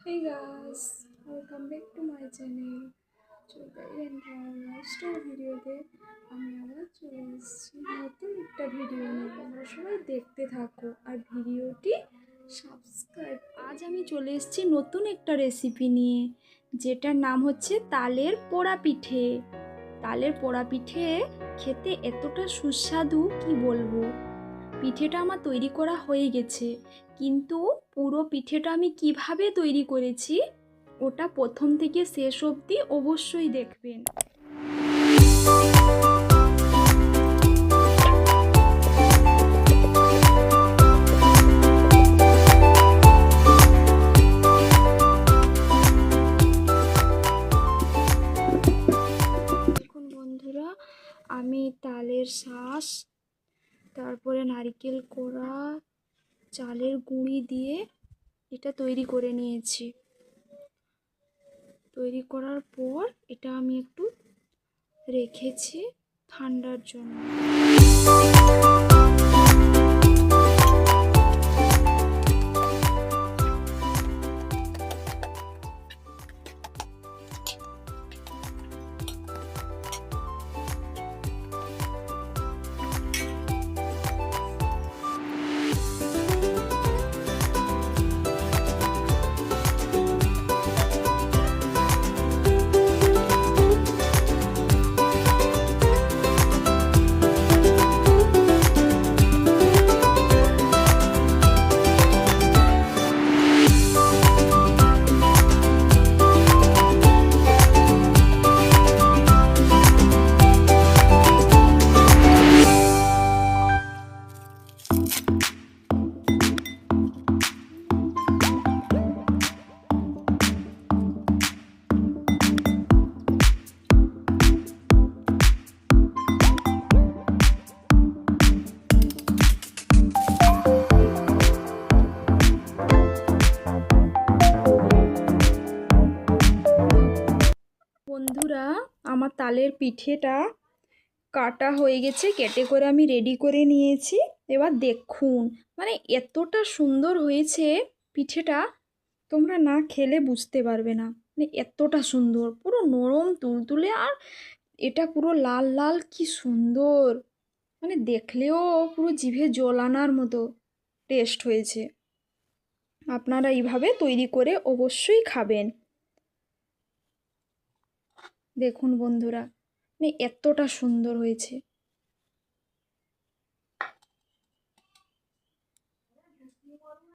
Hey guys, welcome back to my channel. Lifestyle ভিডিওতে আমি আবার চলে এসেছি নতুন একটা ভিডিও নিয়ে তোমরা সবাই দেখতে থাকো আর ভিডিওটি সাবস্ক্রাইব আজ আমি চলে এসেছি নতুন একটা রেসিপি নিয়ে যেটার নাম হচ্ছে তালের পোড়া পিঠে তালের পোড়া পিঠে খেতে এতটা সুস্বাদু কি বলব পিঠেটা আমার তৈরি করা হয়ে গেছে। কিন্তু পুরো পিঠেটা আমি কীভাবে তৈরি করেছি, ওটা প্রথম থেকে শেষ অবধি অবশ্যই দেখবেন। আমি তালের শ্বাস তারপরে নারিকেল কোড়া চালের গুঁড়ি দিয়ে এটা তৈরি করে নিয়েছি। তৈরি করার পর এটা আমি একটু রেখেছি ঠান্ডার জন্য। বন্ধুরা, আমার তালের পিঠেটা কাটা হয়ে গেছে, কেটে করে আমি রেডি করে নিয়েছি। এবার দেখুন মানে এতটা সুন্দর হয়েছে পিঠেটা, তোমরা না খেলে বুঝতে পারবে না। মানে এতটা সুন্দর, পুরো নরম, তুলতুলে আর এটা পুরো লাল লাল, কি সুন্দর। মানে দেখলেও পুরো জিভে জল আনার মতো টেস্ট হয়েছে। আপনারা এইভাবে তৈরি করে অবশ্যই খাবেন। দেখুন বন্ধুরা মানে এতটা সুন্দর হয়েছে।